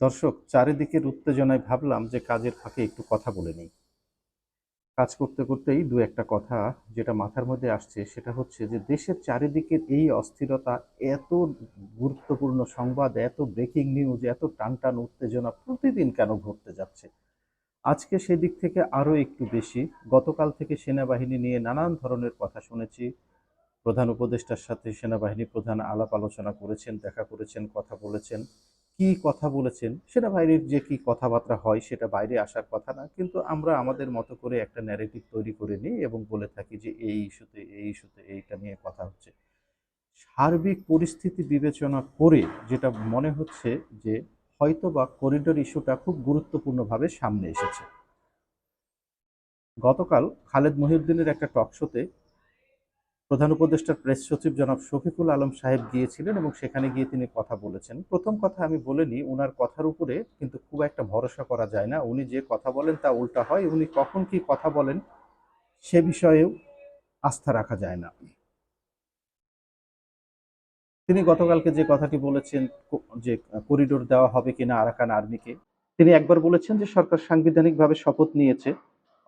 দর্শক, চারিদিকের উত্তেজনায় ভাবলাম যে কাজের ফাঁকে একটু কথা বলে নিই। কাজ করতে করতেই দু একটা কথা যেটা মাথার মধ্যে আসছে, সেটা হচ্ছে যে দেশের চারিদিকের এই অস্থিরতা, এত গুরুত্বপূর্ণ সংবাদ, এত ব্রেকিং নিউজ এত টান টান উত্তেজনা প্রতিদিন কেন ঘটতে যাচ্ছে? আজকে সেদিক থেকে আরও একটু বেশি। গতকাল থেকে সেনাবাহিনী নিয়ে নানান ধরনের কথা শুনেছি। প্রধান উপদেষ্টার সাথে সেনাবাহিনী প্রধান আলাপ আলোচনা করেছেন, দেখা করেছেন, কথা বলেছেন। কি কথা বলেছেন, সেটা বাইরের যে কি কথাবার্তা হয় সেটা বাইরে আসার কথা না। কিন্তু আমরা আমাদের মতো করে একটা ন্যারেটিভ তৈরি করে নিই এবং বলে থাকি যে এই ইস্যুতে এই ইস্যুতে এইটা নিয়ে কথা হচ্ছে। সার্বিক পরিস্থিতি বিবেচনা করে যেটা মনে হচ্ছে যে হয়তো বা করিডোর ইস্যুটা খুব গুরুত্বপূর্ণভাবে সামনে এসেছে। গতকাল খালেদ মহিউদ্দিনের একটা টক শোতে প্রধান উপদেষ্টার প্রেস সচিব জনাব শফিকুল আলম সাহেব গিয়েছিলেন এবং সেখানে গিয়ে তিনি কথা বলেছেন। প্রথম কথা আমি বলিনি ওনার কথার উপরে কিন্তু খুব একটা ভরসা করা যায় না। উনি যে কথা বলেন তা উল্টা হয়, উনি কখন কি কথা বলেন সে বিষয়েও আস্থা রাখা যায় না। তিনি গতকালকে যে কথাটি বলেছেন যে করিডোর দেওয়া হবে কিনা আরাকান আর্মিকে, তিনি একবার বলেছেন যে সরকার সাংবিধানিকভাবে শপথ নিয়েছে।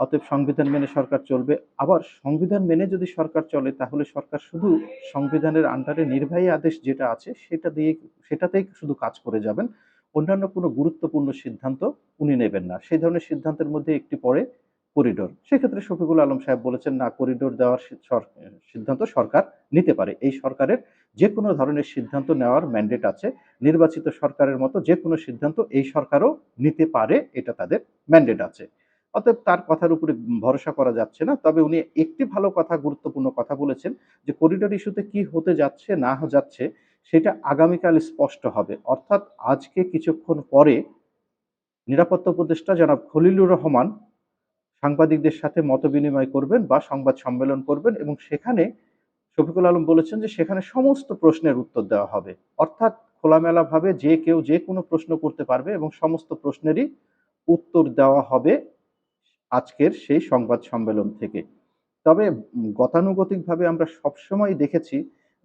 অতএব সংবিধান মেনে সরকার চলবে। আবার সংবিধান মেনে যদি সরকার চলে, তাহলে সরকার শুধু সংবিধানের আন্ডারে নির্বাহী আদেশ যেটা আছে, সেটা দিয়ে, সেটাতেই শুধু কাজ করে যাবেন। অন্যান্য কোনো গুরুত্বপূর্ণ সিদ্ধান্ত উনি নেবেন না। সেই ধরনের সিদ্ধান্তের মধ্যে একটি পড়ে করিডোর। সেক্ষেত্রে শফিকুল আলম সাহেব বলেছেন, না, করিডোর দেওয়ার সিদ্ধান্ত সরকার নিতে পারে। এই সরকারের যে কোনো ধরনের সিদ্ধান্ত নেওয়ার ম্যান্ডেট আছে। নির্বাচিত সরকারের মতো যে কোনো সিদ্ধান্ত এই সরকারও নিতে পারে, এটা তাদের ম্যান্ডেট আছে। অতএব তার কথার উপরে ভরসা করা যাচ্ছে না। তবে উনি একটি ভালো কথা, গুরুত্বপূর্ণ কথা বলেছেন যে করিডোর ইস্যুতে কি হতে যাচ্ছে, না যাচ্ছে, সেটা আগামীকাল স্পষ্ট হবে। অর্থাৎ আজকে কিছুক্ষণ পরে নিরাপত্তা উপদেষ্টা জনাব খলিলুর রহমান সাংবাদিকদের সাথে মত বিনিময় করবেন বা সংবাদ সম্মেলন করবেন এবং সেখানে শফিকুল আলম বলেছেন যে, সেখানে সমস্ত প্রশ্নের উত্তর দেওয়া হবে। অর্থাৎ খোলামেলাভাবে যে কেউ যে কোনো প্রশ্ন করতে পারবে এবং সমস্ত প্রশ্নেরই উত্তর দেওয়া হবে আজকের সেই সংবাদ সম্মেলন থেকে। তবে গতানুগতিকভাবে আমরা সবসময় দেখেছি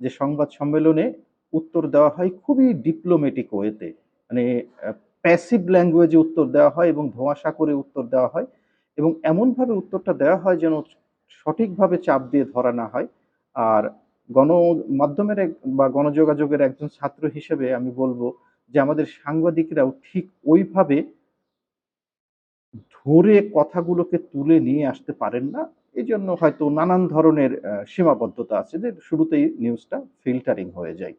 যে সংবাদ সম্মেলনে উত্তর দেওয়া হয় খুবই ডিপ্লোমেটিক ওয়েতে মানে প্যাসিভ ল্যাঙ্গুয়েজে উত্তর দেওয়া হয় এবং ধোঁয়াশা করে উত্তর দেওয়া হয় এবং এমনভাবে উত্তরটা দেওয়া হয় যেন সঠিকভাবে চাপ দিয়ে ধরা না হয়। আর গণমাধ্যমের বা গণযোগাযোগের একজন ছাত্র হিসেবে আমি বলব যে আমাদের সাংবাদিকরাও ঠিক ওইভাবে ধরে কথাগুলোকে তুলে নিয়ে আসতে পারেন না। এই জন্য হয়তো নানান ধরনের সীমাবদ্ধতা আছে যে শুরুতেই নিউজটা ফিল্টারিং হয়ে যায়।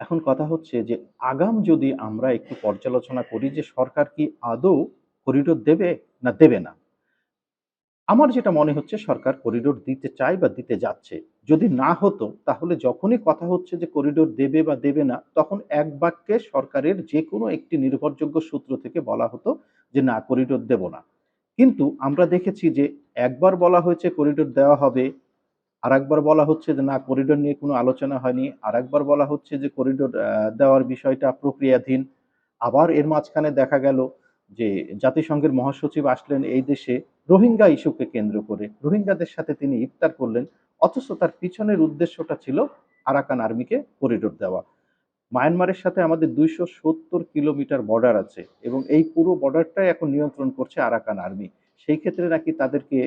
এখন কথা হচ্ছে যে আগাম যদি আমরা একটু পর্যালোচনা করি যে সরকার কি আদৌ করিডোর দেবে না দেবে না? আমার যেটা মনে হচ্ছে সরকার করিডোর দিতে চায় বা দিতে যাচ্ছে, যদি না হতো তাহলে যখনই কথা হচ্ছে যে করিডোর দেবে বা দেবে না, তখন এক বাক্যে সরকারের যে কোনো একটি নির্ভরযোগ্য সূত্র থেকে বলা হতো যে না করিডোর দেব না। কিন্তু আমরা দেখেছি যে একবার বলা হয়েছে করিডোর দেওয়া হবে আর একবার বলা হচ্ছে যে না করিডোর নিয়ে কোনো আলোচনা হয়নি আর একবার বলা হচ্ছে যে করিডোর দেওয়ার বিষয়টা প্রক্রিয়াধীন। আবার এর মাঝখানে দেখা গেল যে জাতিসংঘের মহাসচিব আসলেন এই দেশে রোহিঙ্গা ইস্যুকে কেন্দ্র করে। রোহিঙ্গাদের সাথে তিনি ইফতার করলেন, অথচ তার পিছনের উদ্দেশ্যটা ছিল আরাকান আর্মিকে করিডোর দেওয়া। মায়ানমারের সাথে আমাদের দুইশো সত্তর কিলোমিটার বর্ডার আছে এবং এই পুরো বর্ডারটাই এখন নিয়ন্ত্রণ করছে আরাকান আর্মি। সেই ক্ষেত্রে নাকি তাদেরকে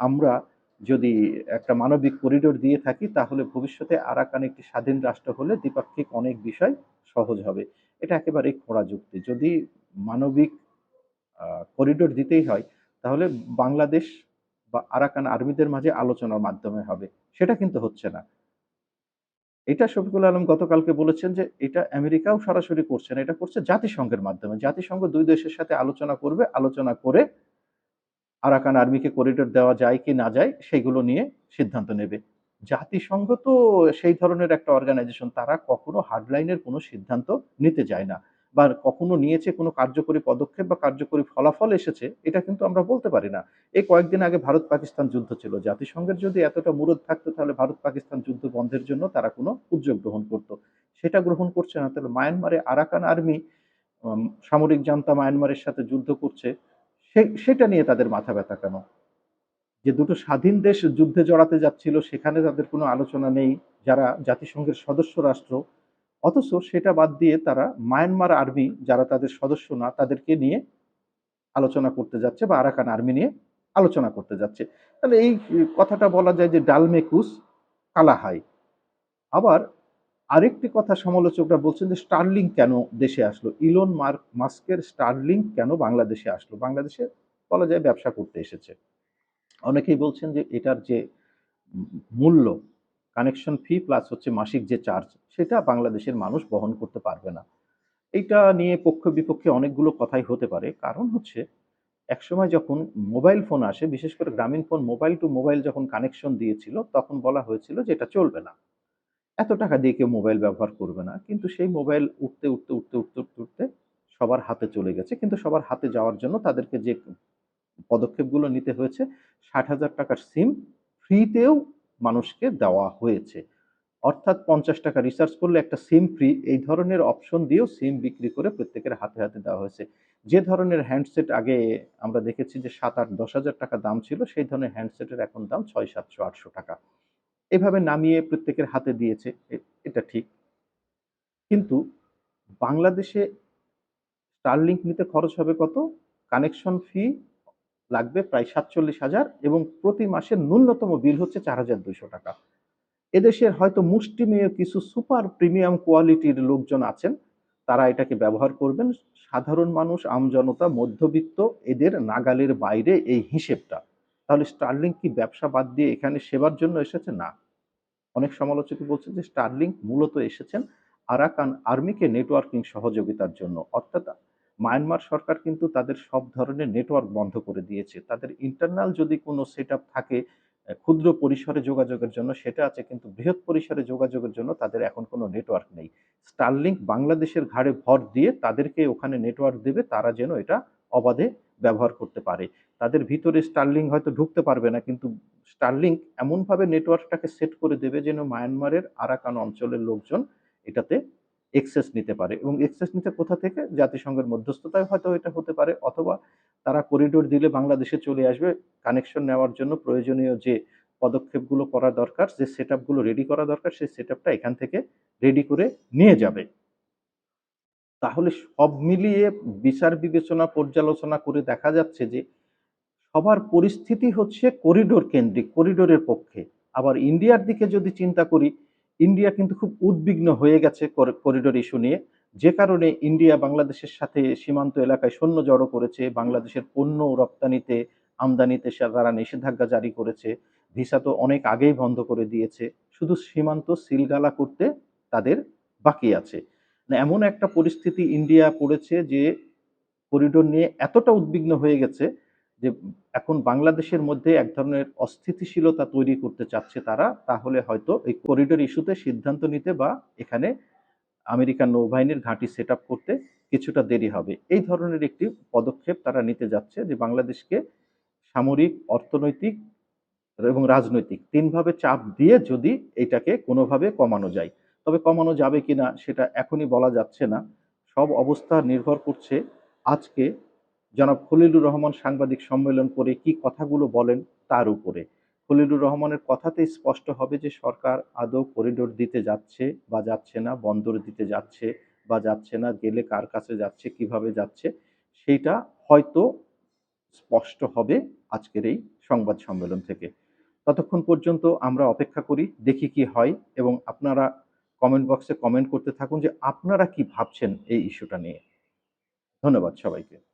আমরা যদি একটা মানবিক করিডোর দিয়ে থাকি, তাহলে ভবিষ্যতে আরাকান একটি স্বাধীন রাষ্ট্র হলে দ্বিপাক্ষিক অনেক বিষয় সহজ হবে। এটা একেবারেই খোঁড়া যুক্তি। যদি মানবিক করিডোর দিতেই হয়, তাহলে বাংলাদেশ বা আরাকান আর্মিদের মাঝে আলোচনার মাধ্যমে হবে। সেটা কিন্তু হচ্ছে না। এটা শফিকুল আলম গতকালকে বলেছেন যে এটা আমেরিকাও সরাসরি করছে না, এটা করছে জাতিসংঘের মাধ্যমে। জাতিসংঘ দুই দেশের সাথে আলোচনা করবে, আলোচনা করে আরাকান আর্মিকে করিডোর দেওয়া যায় কি না যায় সেগুলো নিয়ে সিদ্ধান্ত নেবে। জাতিসংঘ তো সেই ধরনের একটা অর্গানাইজেশন তারা কখনো হার্ডলাইনের কোনো সিদ্ধান্ত নিতে যায় না। বা কখনো নিয়েছে কোনো কার্যকরী পদক্ষেপ বা কার্যকরী ফলাফল এসেছে, এটা কিন্তু আমরা বলতে পারি না। এই কয়েকদিন আগে ভারত পাকিস্তান যুদ্ধ ছিল। জাতিসংঘের যদি এতটা মুরদ থাকতো, তাহলে ভারত পাকিস্তান যুদ্ধ বন্ধের জন্য তারা কোনো উদ্যোগ গ্রহণ করত। সেটা গ্রহণ করছে না। তাহলে মায়ানমারে আরাকান আর্মি সামরিক জান্তা মায়ানমারের সাথে যুদ্ধ করছে সেটা নিয়ে তাদের মাথা ব্যথা কেন? যে দুটো স্বাধীন দেশ যুদ্ধে জড়াতে যাচ্ছিল, সেখানে তাদের কোনো আলোচনা নেই। যারা জাতিসংঘের সদস্য রাষ্ট্র অথচ সেটা বাদ দিয়ে তারা মায়ানমার আর্মি যারা তাদের সদস্য না, তাদেরকে নিয়ে আলোচনা করতে যাচ্ছে বা আরাকান আর্মি নিয়ে আলোচনা করতে যাচ্ছে। তাহলে এই কথাটা বলা যায় যে ডালমেকুস কালাহাই। আবার আরেকটি কথা সমালোচকরা বলছেন যে স্টারলিং কেন দেশে আসলো? ইলন মার্ক মাস্কের স্টারলিং কেন বাংলাদেশে আসলো? বাংলাদেশে বলা যায় ব্যবসা করতে এসেছে। অনেকেই বলছেন যে এটার যে মূল্য কানেকশন ফি প্লাস হচ্ছে মাসিক যে চার্জ সেটা বাংলাদেশের মানুষ বহন করতে পারবে না। এইটা নিয়ে পক্ষ বিপক্ষে অনেকগুলো কথাই হতে পারে। কারণ হচ্ছে, একসময় যখন মোবাইল ফোন আসে, বিশেষ করে Grameen phone mobile to mobile যখন কানেকশন দিয়েছিল, তখন বলা হয়েছিল যে এটা চলবে না। এত টাকা দিয়ে কেউ মোবাইল ব্যবহার করবে না। কিন্তু সেই মোবাইল উঠতে উঠতে উঠতে উঠতে উঠতে উঠতে সবার হাতে চলে গেছে। কিন্তু সবার হাতে যাওয়ার জন্য তাদেরকে যে পদক্ষেপগুলো নিতে হয়েছে, ষাট হাজার টাকার সিম ফ্রিতেও মানুষকে দেওয়া হয়েছে। অর্থাৎ পঞ্চাশ টাকা রিসার্চ করলে একটা সিম ফ্রি এই ধরনের অপশন দিয়েও সিম বিক্রি করে প্রত্যেকের হাতে হাতে দেওয়া হয়েছে। যে ধরনের হ্যান্ডসেট আগে আমরা দেখেছি যে সাত আট দশ হাজার টাকা দাম ছিল, সেই ধরনের হ্যান্ডসেটের এখন দাম ছয়, সাতশো, আটশো টাকা। এভাবে নামিয়ে প্রত্যেকের হাতে দিয়েছে এটা ঠিক। কিন্তু বাংলাদেশে স্টারলিংক নিতে খরচ হবে কত? কানেকশন ফি লাগবে প্রায় সাতচল্লিশ হাজার এবং প্রতি মাসের ন্যূনতম বিল হচ্ছে চার হাজার দুইশো টাকা। এদেশের হয়তো মুষ্টিমেয় কিছু সুপার প্রিমিয়াম কোয়ালিটির লোকজন আছেন, তারা এটাকে ব্যবহার করবেন। সাধারণ মানুষ আমজনতা মধ্যবিত্ত, এদের নাগালের বাইরে এই হিসেবটা। তাহলে স্টার্লিং কি ব্যবসা বাদ দিয়ে এখানে সেবার জন্য এসেছে? না। অনেক সমালোচক বলছে যে স্টার্লিং মূলত এসেছেন আরাকান আর্মিকে নেটওয়ার্কিং সহযোগিতার জন্য। অর্থাৎ মায়ানমার সরকার কিন্তু তাদের সব ধরনের নেটওয়ার্ক বন্ধ করে দিয়েছে। তাদের ইন্টারনাল যদি কোনো সেট থাকে ক্ষুদ্র পরিসরে যোগাযোগের জন্য, সেটা আছে কিন্তু বৃহৎ পরিসরে যোগাযোগের জন্য তাদের এখন কোনো নেটওয়ার্ক নেই। স্টারলিংক বাংলাদেশের ঘাড়ে ভর দিয়ে তাদেরকে ওখানে নেটওয়ার্ক দেবে, তারা যেন এটা অবাধে ব্যবহার করতে পারে। তাদের ভিতরে স্টারলিং হয়তো ঢুকতে পারবে না, কিন্তু স্টারলিংক এমনভাবে নেটওয়ার্কটাকে সেট করে দেবে যেন মায়ানমারের আরাকান অঞ্চলের লোকজন এটাতে এক্সেস নিতে পারে এবং এক্সেস নিতে কোথা থেকে? জাতিসংঘের মধ্যস্থতায় হয়তো এটা হতে পারে অথবা তারা করিডোর দিলে বাংলাদেশে চলে আসবে। কানেকশন নেওয়ার জন্য প্রয়োজনীয় যে পদক্ষেপগুলো করা দরকার, যে সেট রেডি করা দরকার, সেই সেট এখান থেকে রেডি করে নিয়ে যাবে। তাহলে সব মিলিয়ে বিচার বিবেচনা পর্যালোচনা করে দেখা যাচ্ছে যে সবার পরিস্থিতি হচ্ছে করিডোর কেন্দ্রিক করিডোরের পক্ষে। আবার ইন্ডিয়ার দিকে যদি চিন্তা করি ইন্ডিয়া কিন্তু খুব উদ্বিগ্ন হয়ে গেছে করিডোর ইস্যু নিয়ে। যে কারণে ইন্ডিয়া বাংলাদেশের সাথে সীমান্ত এলাকায় সৈন্য জড়ো করেছে, বাংলাদেশের পণ্য রপ্তানিতে আমদানিতে তারা নিষেধাজ্ঞা জারি করেছে, ভিসা তো অনেক আগেই বন্ধ করে দিয়েছে, শুধু সীমান্ত সিলগালা করতে তাদের বাকি আছে। মানে এমন একটা পরিস্থিতি ইন্ডিয়া পড়েছে যে করিডোর নিয়ে এতটা উদ্বিগ্ন হয়ে গেছে যে এখন বাংলাদেশের মধ্যে এক ধরনের অস্থিতিশীলতা তৈরি করতে চাচ্ছে তারা, তাহলে হয়তো এই করিডোর ইস্যুতে সিদ্ধান্ত নিতে বা এখানে আমেরিকান নৌবাহিনীর ঘাঁটি সেট করতে কিছুটা দেরি হবে। এই ধরনের একটি পদক্ষেপ তারা নিতে যাচ্ছে যে বাংলাদেশকে সামরিক, অর্থনৈতিক এবং রাজনৈতিক তিনভাবে চাপ দিয়ে যদি এটাকে কোনোভাবে কমানো যায়। তবে কমানো যাবে কিনা সেটা এখনই বলা যাচ্ছে না। সব অবস্থা নির্ভর করছে আজকে জনাব খলিলুর রহমান সাংবাদিক সম্মেলন করে কি কথাগুলো বলেন তার উপরে। খলিলুর রহমানের কথাতে স্পষ্ট হবে যে সরকার আদৌ করিডোর দিতে যাচ্ছে বা যাচ্ছে না, বন্দর দিতে যাচ্ছে বা যাচ্ছে না, গেলে কার কাছে যাচ্ছে, কীভাবে যাচ্ছে, সেইটা হয়তো স্পষ্ট হবে আজকের এই সংবাদ সম্মেলন থেকে। ততক্ষণ পর্যন্ত আমরা অপেক্ষা করি, দেখি কি হয় এবং আপনারা কমেন্ট বক্সে কমেন্ট করতে থাকুন যে আপনারা কি ভাবছেন এই ইস্যুটা নিয়ে। ধন্যবাদ সবাইকে।